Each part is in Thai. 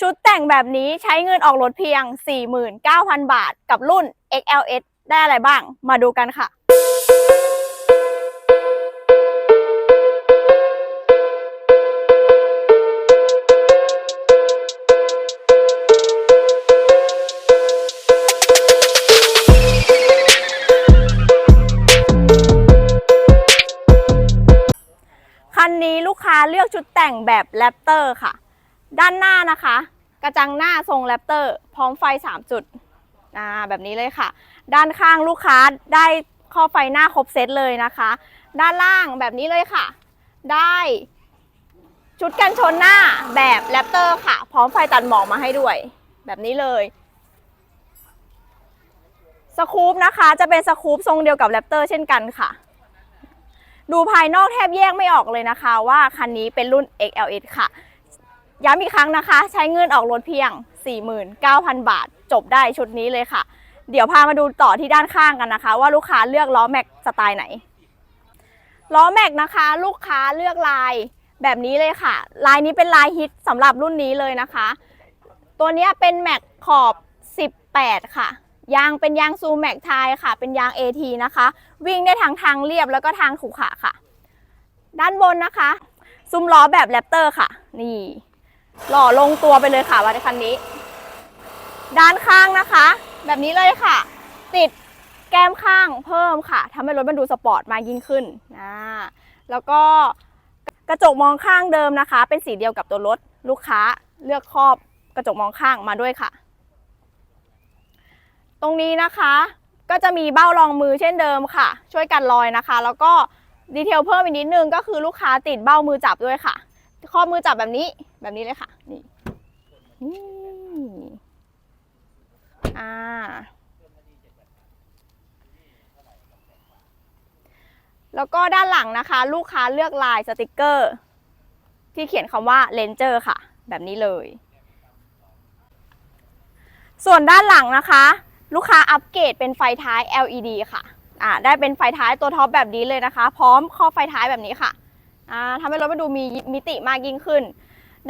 ชุดแต่งแบบนี้ใช้เงินออกรถเพียง 49,000 บาท กับรุ่น XLS ได้อะไรบ้าง มาดูกันค่ะคันนี้ลูกค้าเลือกชุดแต่งแบบแรปเตอร์ค่ะ ด้านหน้านะคะ กระจังหน้าทรงแรปเตอร์พร้อมไฟ 3 จุดอ่าแบบนี้เลยค่ะ ด้านข้างลูกค้าได้ข้อไฟหน้าครบเซตเลยนะคะ ด้านล่างแบบนี้เลยค่ะ ได้ชุดกันชนหน้าแบบแรปเตอร์ค่ะ พร้อมไฟตัดหมอกมาให้ด้วย แบบนี้เลยสคูปนะคะจะเป็นสคูปทรงเดียวกับแรปเตอร์เช่นกันค่ะ ดูภายนอกแทบแยกไม่ออกเลยนะคะ ว่าคันนี้เป็นรุ่น XLS ค่ะ ย้ำอีกครั้งนะคะ ใช้เงินออกรถเพียง 49,000 บาท จบได้ชุดนี้เลยค่ะ เดี๋ยวพามาดูต่อที่ด้านข้างกันนะคะ ว่าลูกค้าเลือกล้อแม็กสไตล์ไหนล้อแม็กนะคะ ลูกค้าเลือกลายแบบนี้เลยค่ะ ลายนี้เป็นลายฮิตสำหรับรุ่นนี้เลยนะคะ ตัวนี้เป็นแม็กขอบ 18 ค่ะ ยางเป็นยางซูแม็กไทยค่ะ เป็นยาง AT นะคะ วิ่งได้ทั้งทางเรียบแล้วก็ทางขรุขระค่ะ ด้านบนนะคะ ซุ้มล้อแบบแรปเตอร์ค่ะ นี่ หล่อลงตัวไปเลยค่ะวันคันนี้ ด้านข้างนะคะ แบบนี้เลยค่ะ ติดแก้มข้างเพิ่มค่ะทำให้รถมันดูสปอร์ตมากยิ่งขึ้นนะแล้วก็กระจกมองข้างเดิมนะคะ เป็นสีเดียวกับตัวรถลูกค้าเลือกครอบกระจกมองข้างมาด้วยค่ะ ตรงนี้นะคะก็จะมีเบ้ารองมือเช่นเดิมค่ะ ช่วยกันลอยนะคะ แล้วก็ดีเทลเพิ่มอีกนิดนึงก็คือลูกค้าติดเบ้ามือจับด้วยค่ะ ข้อมือจับแบบนี้ แบบนี้เลยค่ะ นี่นี่อ่าแล้วก็ด้านหลังนะคะ ลูกค้าเลือกลายสติกเกอร์ ที่เขียนคำว่าเลนเจอร์ค่ะ แบบนี้เลย ส่วนด้านหลังนะคะ ลูกค้าอัปเกรดเป็นไฟท้าย LED ค่ะอ่าได้เป็นไฟท้ายตัวท็อปแบบนี้เลยนะคะ พร้อมข้อไฟท้ายแบบนี้ค่ะอ่าทำให้รถมันดูมีมิติมากยิ่งขึ้น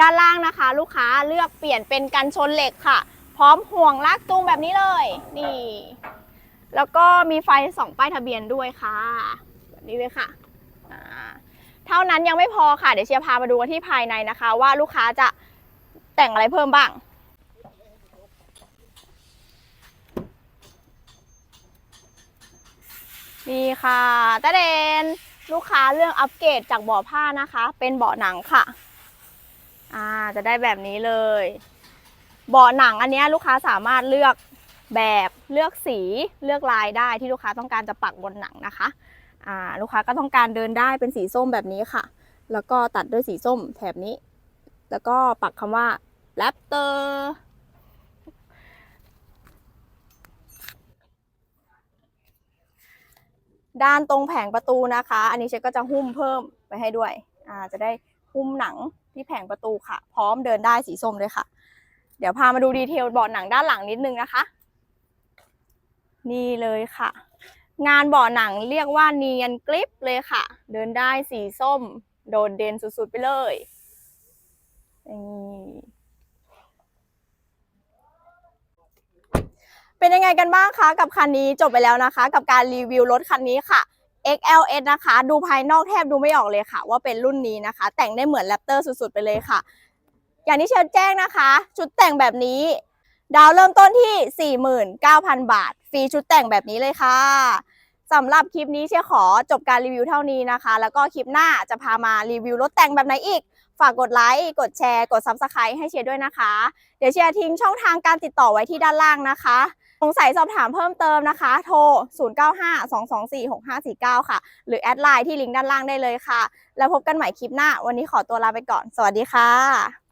ด้านล่างนะคะ ลูกค้าเลือกเปลี่ยนเป็นกันชนเหล็กค่ะ พร้อมห่วงลากจูงแบบนี้เลยนี่ แล้วก็มีไฟสองป้ายทะเบียนด้วยค่ะ แบบนี้เลยค่ะเท่านั้นยังไม่พอค่ะ เดี๋ยวเชียร์พามาดูกันที่ภายในนะคะ ว่าลูกค้าจะแต่งอะไรเพิ่มบ้างนี่ค่ะตาเดน ลูกค้าเรื่องอัปเกรดจากเบาะผ้านะคะ เป็นเบาะหนังค่ะ อ่าจะได้แบบนี้เลย เบาะหนังอันนี้ลูกค้าสามารถเลือกแบบเลือกสีเลือกลายได้ที่ลูกค้าต้องการจะปักบนหนังนะคะอ่าลูกค้าก็ต้องการเดินได้เป็นสีส้มแบบนี้ค่ะ แล้วก็ตัดด้วยสีส้มแถบนี้ แล้วก็ปักคำว่าแรปเตอร์ด้านตรงแผงประตูนะคะ อันนี้เช็คก็จะหุ้มเพิ่มไปให้ด้วย อ่า จะได้หุ้มหนัง ที่แผงประตูค่ะ พร้อมเดินได้สีส้มเลยค่ะ เดี๋ยวพามาดูดีเทลเบาะหนังด้านหลังนิดนึงนะคะ นี่เลยค่ะ งานเบาะหนังเรียกว่าเนียนกริปเลยค่ะ เดินได้สีส้ม โดดเด่นสุดๆไปเลยนี่เป็นยังไงกันบ้างคะกับคันนี้จบไปแล้วนะคะ กับการรีวิวรถคันนี้ค่ะ XLS นะคะ ดูภายนอกแทบดูไม่ออกเลยค่ะ ว่าเป็นรุ่นนี้นะคะ แต่งได้เหมือนแรปเตอร์สุดๆ ไปเลยค่ะ อย่างที่เชิญแจ้งนะคะ ชุดแต่งแบบนี้ ดาวเริ่มต้นที่ 49,000 บาท ฟรีชุดแต่งแบบนี้เลยค่ะสำหรับคลิปนี้เชียขอจบการรีวิวเท่านี้นะคะ แล้วก็คลิปหน้าจะพามารีวิวรถแต่งแบบไหนอีก ฝากกดไลค์ กดแชร์ กด s u b สไครต์ให้เชียร์ด้วยนะคะ เดี๋ยวเชียร์ทิ้งช่องทางการติดต่อไว้ที่ด้านล่างนะคะ สงสัยสอบถามเพิ่มเติมนะคะ โทร 0952246549 ค่ะ หรือแอดไลน์ที่ลิงก์ด้านล่างได้เลยค่ะ แล้วพบกันใหม่คลิปหน้า วันนี้ขอตัวลาไปก่อน สวัสดีค่ะ